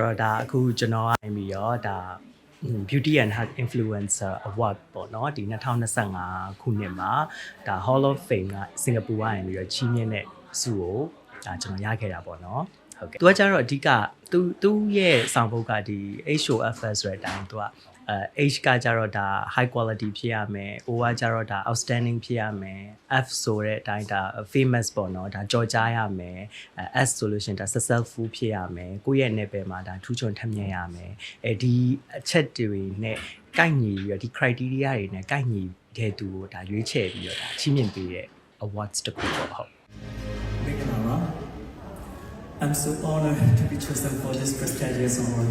ဆိုတော့ဒါအခုကျွန်တော်ကနေပြီးတော့ဒါ Beauty and Health Influencer Award ပေါ့နော်ဒီ2025ခုနှစ်မှာဒါ Hall of Fame ကစင်ကာပူကနေပြီးတော့ချီးမြှင့်တဲ့ဆုကိုဒါကျွန်တော်ရခဲ့တာပေါ့နော်ဟုတ်ကဲ့သူကကျတော့အဓိကသူသူရဲ့ဆောင်ပုဒ်ကဒီ HOFS ဆိုတဲ့အတိုင်းသူက အဲ H ကကြတော့ဒါ high quality ဖြစ်ရမယ် O ကကြတော့ဒါ outstanding ဖြစ်ရမယ် F ဆိုတဲ့အတိုင်းဒါ famous ပေါ့နော်ဒါကြော်ကြားရမယ်အဲ S ဆိုလို့ရှိရင်ဒါ successful ဖြစ်ရမယ်ကိုယ့်ရဲ့ level မှာဒါထူးချွန်ထက်မြက်ရမယ်အဲဒီအချက်တွေနဲ့ကိုက်ညီပြီးတော့ဒီ criteria တွေနဲ့ကိုက်ညီတဲ့သူကိုဒါရွေးချယ်ပြီးတော့ဒါချီးမြှင့်ပေးတဲ့ awards တစ်ခုပေါ့ဟုတ် Meganara, I'm so honored to be chosen for this prestigious award.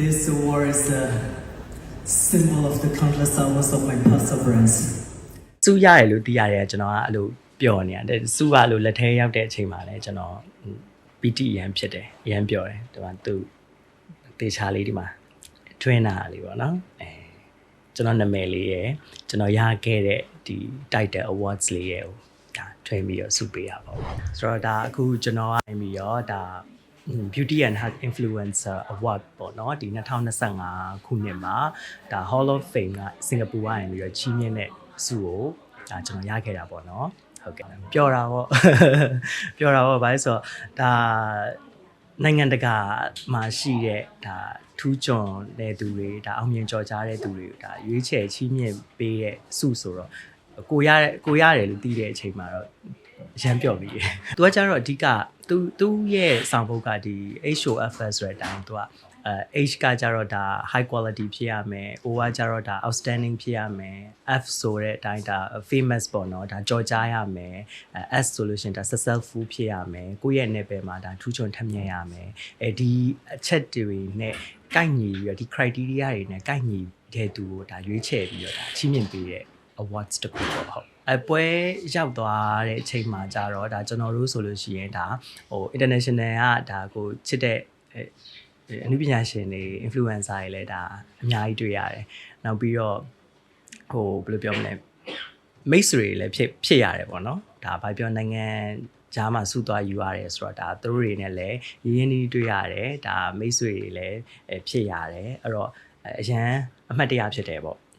This award is a symbol of the countless hours of my perseverance. စုရတယ်လို့သိရတယ်ကျွန်တော်ကအဲ့လိုပျော်နေရတယ်စုကလို့လက်ထဲရောက်တဲ့အချိန်မှာလည်းကျွန်တော်ပီတီရန်ဖြစ်တယ်ရန်ပျော်တယ်ဒီမှာသူတေချာလေးဒီမှာ trainer လေးပေါ့နော်အဲကျွန်တော်နာမည်လေးရယ်ကျွန်တော်ရခဲ့တဲ့ဒီ title awards လေးရယ်ကိုဒါထွင်ပြီးတော့စုပေးရပါဘူးဆိုတော့ဒါအခုကျွန်တော်ကနေပြီးတော့ဒါ Beauty and Health Influencer Award ပေါ့နော်ဒီ2025ခုနှစ်မှာဒါ Hall of Fame ကစင်ကာပူကနေပြီးတော့ချီးမြှင့်တဲ့ဆုကိုဒါကျွန်တော်ရခဲ့တာပေါ့နော်ဟုတ်ကဲ့ပျော်တာပေါ့ပျော်တာပေါ့ဘာလဲဆိုတော့ဒါနိုင်ငံတကာမှာရှိတဲ့ဒါထူးချွန်တဲ့သူတွေဒါအောင်မြင်ကြော်ကြားတဲ့သူတွေကိုဒါရွေးချယ်ချီးမြှင့်ပေးတဲ့ဆုဆိုတော့ကိုရတဲ့ကိုရတယ်လို့သိတဲ့အချိန်မှာတော့ ရမ်းပြော့ပြီးတယ်။ तू ကကျတော့အဓိကသူသူရဲ့ဆောင်ပုဒ်ကဒီ HOFS ဆိုတဲ့အတိုင်း तू ကအဲ H ကကြတော့ဒါ high quality ဖြစ်ရမယ် O ကကြတော့ဒါ outstanding ဖြစ်ရမယ် F ဆိုတဲ့အတိုင်းဒါ famous ပေါ့နော်ဒါကြော်ကြားရမယ်အဲ S ဆိုလို့ရှိရင်ဒါ successful ဖြစ်ရမယ်ကိုယ့်ရဲ့ level မှာဒါထူးချွန်ထက်မြက်ရမယ်အဲဒီအချက်တွေနဲ့ကိုက်ညီပြီးတော့ဒီ criteria တွေနဲ့ကိုက်ညီတဲ့သူကိုဒါရွေးချယ်ပြီးတော့ဒါချီးမြှင့်ပေးတဲ့ awards တစ်ခုပေါ့ဟုတ် အပွဲရောက်သွားတဲ့အချိန်မှာကြတော့ဒါကျွန်တော်တို့ဆိုလို့ရှိရင်ဒါဟို international ကဒါကိုချစ်တဲ့အဲအနုပညာရှင်တွေ influencer တွေလည်းဒါအများကြီးတွေ့ရတယ်နောက်ပြီးတော့ဟိုဘယ်လိုပြောမလဲမိတ်ဆွေတွေလည်းဖြစ်ဖြစ်ရတယ်ပေါ့နော်ဒါဘာပြောနိုင်ငံဂျားမှာစူသွားယူရတယ်ဆိုတော့ဒါသူတို့တွေနဲ့လည်းရင်းရင်းနှီးနှီးတွေ့ရတယ်ဒါမိတ်ဆွေတွေလည်းအဲဖြစ်ရတယ်အဲ့တော့အရန်အမှတ်တရဖြစ်တယ်ပေါ့ဟုတ်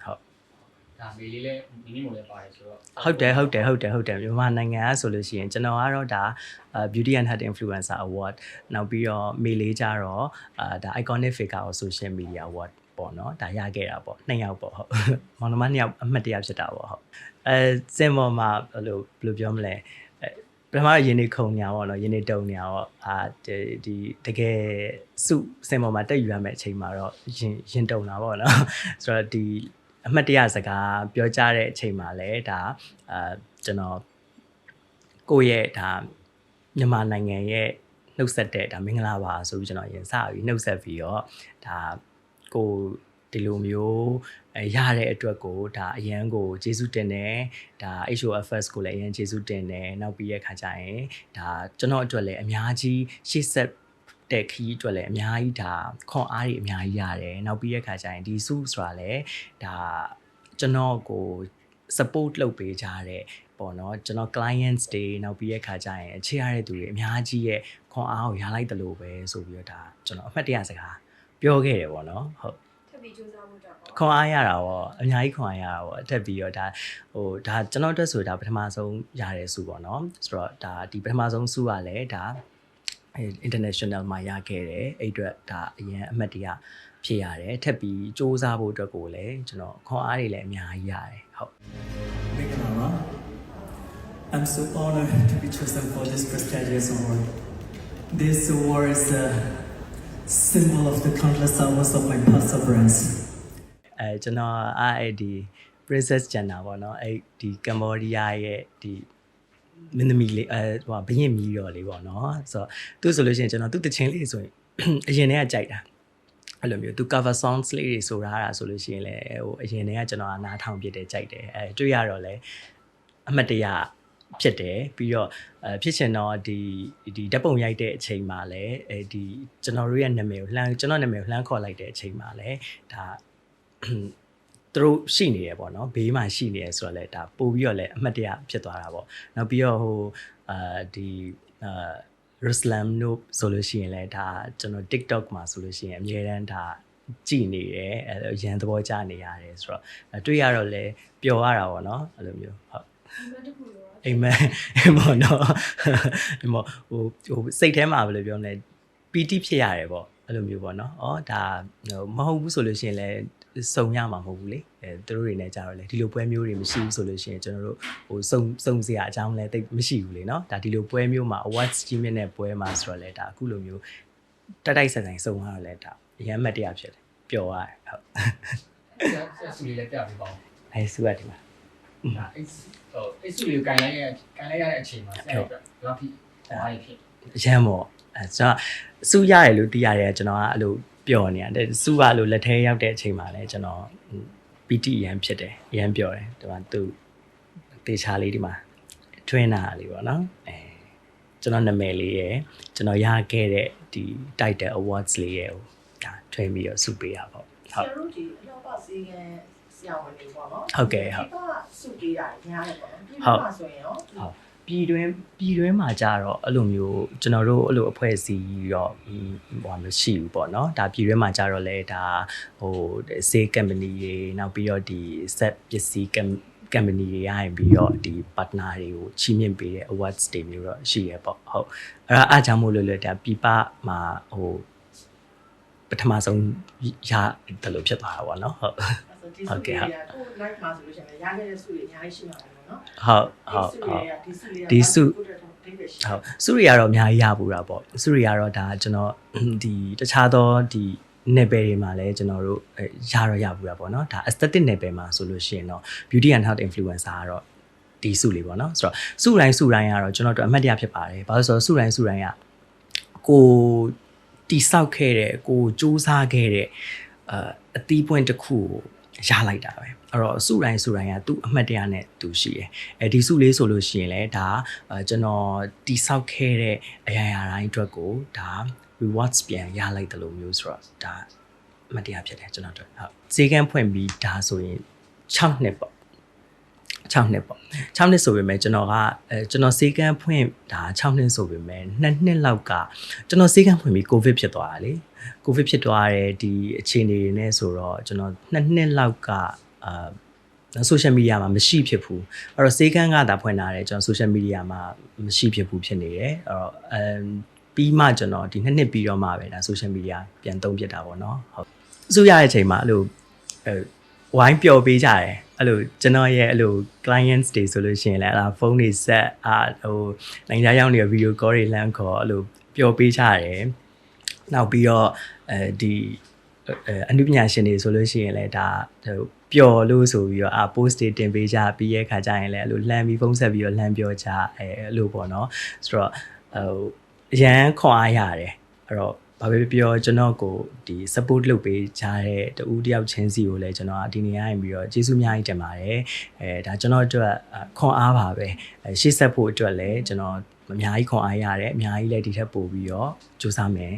ဒါမေလေးလည်းမိမိမို့လည်းပါတယ်ဆိုတော့ဟုတ်တယ်ဟုတ်တယ်ဟုတ်တယ်ဟုတ်တယ်မြန်မာနိုင်ငံကဆိုလို့ရှိရင်ကျွန်တော်ကတော့ဒါ Beauty and Health Influencer Award နောက်ပြီးတော့မေလေးကြတော့အာဒါ Iconic Figure of Social Media Award ပေါ့နော်ဒါရခဲ့တာပေါ့နှစ်ယောက်ပေါ့ဟုတ်မောင်နှမနှစ်ယောက်အမှတ်တရဖြစ်တာပေါ့ဟုတ်အဲစင်ပေါ်မှာဘယ်လိုဘယ်လိုပြောမလဲအဲပထမရင်းနေခုံညာပေါ့နော်ရင်းနေတုံညာပေါ့အာဒီဒီတကယ်စုစင်ပေါ်မှာတက်ယူရမယ့်အချိန်မှာတော့ရင်ရင်တုံတာပေါ့နော်ဆိုတော့ဒီ အမှတ်တရစကားပြောကြတဲ့အချိန်မှာလည်းဒါအာကျွန်တော်ကိုယ့်ရဲ့ဒါမြန်မာနိုင်ငံရဲ့နှုတ်ဆက်တဲ့ဒါမင်္ဂလာပါဆိုပြီးကျွန်တော်ရင်စပြီးနှုတ်ဆက်ပြီးတော့ဒါကိုဒီလိုမျိုးအဲရတဲ့အတွက်ကိုဒါအရန်ကိုကျေးဇူးတင်တယ်ဒါ HOFS ကိုလည်းအရန်ကျေးဇူးတင်တယ်နောက်ပြီးရဲ့ခါကျရင်ဒါကျွန်တော်အတွက်လည်းအများကြီးရှေ့ဆက် တဲ့ခီးအတွက်လည်းအများကြီးဒါခွန်အားတွေအများကြီးရတယ်နောက်ပြီးရဲ့ခါကျရင်ဒီစုဆိုတာလည်းဒါကျွန်တော်ကို support လုပ်ပေးကြတဲ့ပေါ့နော်ကျွန်တော် clients တွေနောက်ပြီးရဲ့ခါကျရင်အခြေရတဲ့သူတွေအများကြီးရဲ့ခွန်အားကိုရလိုက်တယ်လို့ပဲဆိုပြီးတော့ဒါကျွန်တော်အမှတ်တရစကားပြောခဲ့တယ်ပေါ့နော်ဟုတ်ထပ်ပြီးကြိုးစားဖို့တော့ပေါ့ခွန်အားရတာပေါ့အများကြီးခွန်အားရတာပေါ့အထက်ပြီးတော့ဒါဟိုဒါကျွန်တော်အတွက်ဆိုဒါပထမဆုံးရတဲ့စုပေါ့နော်ဆိုတော့ဒါဒီပထမဆုံးစုကလည်းဒါအဲ international မှာရခဲ့တယ်အဲ့အတွက်ဒါအရင်အမှတ်တရဖြစ်ရတယ်ထက်ပြီးစ조사ဖို့အတွက်ကိုလည်းကျွန်တော်ခွန်အားတွေလည်းအများကြီးရတယ်ဟုတ် Meganara, I'm so honored to be chosen for this prestigious award. This award is a symbol of the countless hours of my perseverance. အဲကျွန်တော်အဲ့အဲ့ဒီ princess Jana ပေါ့နော်အဲ့ဒီကမ္ဘောဒီးယားရဲ့ဒီ မင်းသမီးလေးအဲဟိုဘရင်မီရော်လေးပေါ့နော်ဆိုတော့သူဆိုလို့ရှိရင်ကျွန်တော်သူ့တခြင်းလေးဆိုရင်အရင်တည်းကကြိုက်တာအဲ့လိုမျိုးသူ cover songs လေးတွေဆိုရတာဆိုလို့ရှိရင်လည်းဟိုအရင်တည်းကကျွန်တော်ကနားထောင်ပြတယ်ကြိုက်တယ်အဲတွေ့ရတော့လဲအမှတ်တရဖြစ်တယ်ပြီးတော့အဲဖြစ်ချင်တော့ဒီဒီဓာတ်ပုံရိုက်တဲ့အချိန်မှာလည်းအဲဒီကျွန်တော်တို့ရဲ့နာမည်ကိုလှမ်းကျွန်တော်နာမည်ကိုလှမ်းခေါ်လိုက်တဲ့အချိန်မှာလည်းဒါ သူတို့ရှိနေရပေါ့နော်ဘေးမှာရှိနေရဆိုတော့လေဒါပို့ပြီးတော့လေအမှတ်တရဖြစ်သွားတာပေါ့နောက်ပြီးတော့ဟိုအာဒီအာ Ruslam တို့ဆိုလို့ရှိရင်လည်းဒါကျွန်တော် TikTok မှာဆိုလို့ရှိရင်အမြဲတမ်းဒါကြည်နေတယ်အဲလိုရန်သဘောကျနေရတယ်ဆိုတော့အဲတွေ့ရတော့လေပျော်ရတာပေါ့နော်အဲ့လိုမျိုးဟုတ်အိမ်မက်အိမ်မော်တော့အိမ်မော်ဟိုဟိုစိတ်ထဲမှာဘယ်လိုပြောမလဲပီတိဖြစ်ရတယ်ပေါ့အဲ့လိုမျိုးပေါ့နော်။ဩဒါဟိုမဟုတ်ဘူးဆိုလို့ရှိရင်လည်း စုံရမှာမဟုတ်ဘူးလေ။အဲသူတို့တွေနဲ့ကြတော့လေဒီလိုပွဲမျိုးတွေမရှိဘူးဆိုလို့ရှိရင်ကျွန်တော်တို့ဟိုစုံစုံစရာအကြောင်းလည်းတိတ်မရှိဘူးလေနော်။ဒါဒီလိုပွဲမျိုးမှာ awards ကြီးမြင့်တဲ့ပွဲမှာဆိုတော့လေဒါအခုလိုမျိုးတက်တိုက်ဆိုင်ဆိုင်စုံရတော့လေဒါအရမ်းမတ်တရားဖြစ်တယ်။ပျော်ရတယ်ဟုတ်ဆက်စုလေးလည်းပြပေးပါဦး။အဲစုရတယ်မှာဒါအဲ့ဟိုအဲ့စုလေးကိုကန်လိုက်ရကန်လိုက်ရတဲ့အချိန်မှာဆက်ပြီးတော့ဒီလောက်ထိဟောရဖြစ်အရမ်းပေါ့အဲကျွန်တော်စူးရတယ်လို့သိရတယ်ကျွန်တော်ကအဲ့လို ပျော်နေရတယ်စူးကလို့လက်ထဲရောက်တဲ့အချိန်မှာလည်းကျွန်တော်ပီတိအရန်ဖြစ်တယ်အရန်ပျော်တယ်ဒီမှာသူတေချာလေးဒီမှာထွင်းတာလေးပေါ့နော်အဲကျွန်တော်နာမည်လေးရယ်ကျွန်တော်ရခဲ့တဲ့ဒီ title awards လေးရယ်ဟိုဒါထွင်းပြီးတော့စုပေးတာပေါ့ဆရာတို့ဒီအနောက်ပါစီကံဆရာဝန်တွေပေါ့နော်ဟုတ်ကဲ့ဟုတ်ဒီကစုပေးတာညားတယ်ပေါ့နော်ဒီမှာဆိုရင်ရောဟုတ် ပြည်တွင်းပြည်တွင်းမှာကြတော့အဲ့လိုမျိုးကျွန်တော်တို့အဲ့လိုအဖွဲ့အစည်းတော့ဟိုဟာမရှိဘူးပေါ့နော်ဒါပြည်တွင်းမှာကြတော့လေဒါဟိုစေး company တွေနောက်ပြီးတော့ဒီ set ပစ္စည်း com- company တွေရရင်ပြီးတော့ဒီ partner တွေကိုချီးမြှင့်ပေးတဲ့ awards တွေမျိုးတော့ရှိရပေါ့ဟုတ်အဲ့ဒါအားကြောင့်မို့လို့လေဒါပြပမှာဟိုပထမဆုံးရတယ်လို့ဖြစ်သွားတာပေါ့နော်ဟုတ် ဒီစုတွေကကို live မှာဆိုလို့ရှိရင်ရခဲ့တဲ့စုတွေအများကြီးရှိမှာပေါ့နော်ဟုတ်ဟုတ်ဟုတ်ဒီစုတွေကဒီစုကိုတက်တော့တိတ်ပဲရှိဟုတ်စုရီကတော့အများကြီးရပူတာပေါ့စုရီကတော့ဒါကျွန်တော်ဒီတခြားသောဒီနယ်ပယ်တွေမှာလည်းကျွန်တော်တို့အဲရတော့ရပူတာပေါ့နော်ဒါ aesthetic နယ်ပယ်မှာဆိုလို့ရှိရင်တော့ beauty and health influencer ကတော့ဒီစုလေးပေါ့နော်ဆိုတော့စုတိုင်းစုတိုင်းကတော့ကျွန်တော်တို့အမှတ်တရဖြစ်ပါတယ်ဘာလို့လဲဆိုတော့စုတိုင်းစုတိုင်းကကိုတိဆောက်ခဲ့တဲ့ကိုစူးစမ်းခဲ့တဲ့အာအသီးပွင့်တစ်ခုကို ရလိုက်တာပဲအဲ့တော့စုတိုင်းစုတိုင်းကသူ့အမှတ်တရနဲ့သူရှိတယ်အဲဒီစုလေးဆိုလို့ရှိရင်လည်းဒါအာကျွန်တော်တိဆောက်ခဲ့တဲ့အရာရာတိုင်းအတွက်ကိုဒါ rewards ပြန်ရလိုက်တယ်လို့မျိုးဆိုတော့ဒါအမှတ်တရဖြစ်တယ်ကျွန်တော်တို့ဟုတ်ဈေးကန်းဖွင့်ပြီးဒါဆိုရင်6နှစ်ပေါ့ 6နှစ်ပေါ့6နှစ်ဆိုပေမဲ့ကျွန်တော်ကအဲကျွန်တော်ဈေးကန်းဖွင့်ဒါ6နှစ်ဆိုပေမဲ့2နှစ်လောက်ကကျွန်တော်ဈေးကန်းဖွင့်ပြီးကိုဗစ်ဖြစ်သွားတာလေကိုဗစ်ဖြစ်သွားတဲ့ဒီအခြေအနေတွေနဲ့ဆိုတော့ကျွန်တော်2နှစ်လောက်ကအာဆိုရှယ်မီဒီယာမှာမရှိဖြစ်ဘူးအဲ့တော့စေကန်းကသာဖွင့်လာတယ်ကျွန်တော်ဆိုရှယ်မီဒီယာမှာမရှိဖြစ်ဘူးဖြစ်နေတယ်အဲ့တော့အမ်ပြီးမှကျွန်တော်ဒီနှစ်နှစ်ပြီးတော့မှပဲဒါဆိုရှယ်မီဒီယာပြန်သုံးပြတာပေါ့နော်ဟုတ်အစိုးရရဲ့အချိန်မှာအဲ့လိုအဲ ဝိုင်းပျော်ပေးကြတယ်အဲ့လိုကျွန်တော်ရဲ့အဲ့လို clients တွေဆိုလို့ရှိရင်လည်းအဲ့ဒါဖုန်းတွေဆက်အာဟိုနိုင်ငံခြားရောက်နေတဲ့ video call တွေလမ်းခေါ်အဲ့လိုပျော်ပေးကြတယ်နောက်ပြီးတော့အဲဒီအဲအနုပညာရှင်တွေဆိုလို့ရှိရင်လည်းဒါဟိုပျော်လို့ဆိုပြီးတော့အာ post တွေတင်ပေးကြပြီးရဲ့ခါကျရင်လည်းအဲ့လိုလှမ်းပြီးဖုန်းဆက်ပြီးတော့လှမ်းပြောကြအဲအဲ့လိုပေါ့နော်ဆိုတော့ဟိုအရန်ခွန်အားရတယ်အဲ့တော့ ဘာပဲပြောကျွန်တော်ကိုဒီ support လုပ်ပေးကြတဲ့တူတယောက်ချင်းစီကိုလည်းကျွန်တော်ဒီနေရာရင်ပြီးတော့ကျေးဇူးအများကြီးတင်ပါတယ်အဲဒါကျွန်တော်အတွက်ခွန်အားပါပဲအဲရှေ့ဆက်ဖို့အတွက်လည်းကျွန်တော်အများကြီးခွန်အားရတယ်အများကြီးလည်းဒီထက်ပိုပြီးတော့ကြိုးစားမယ်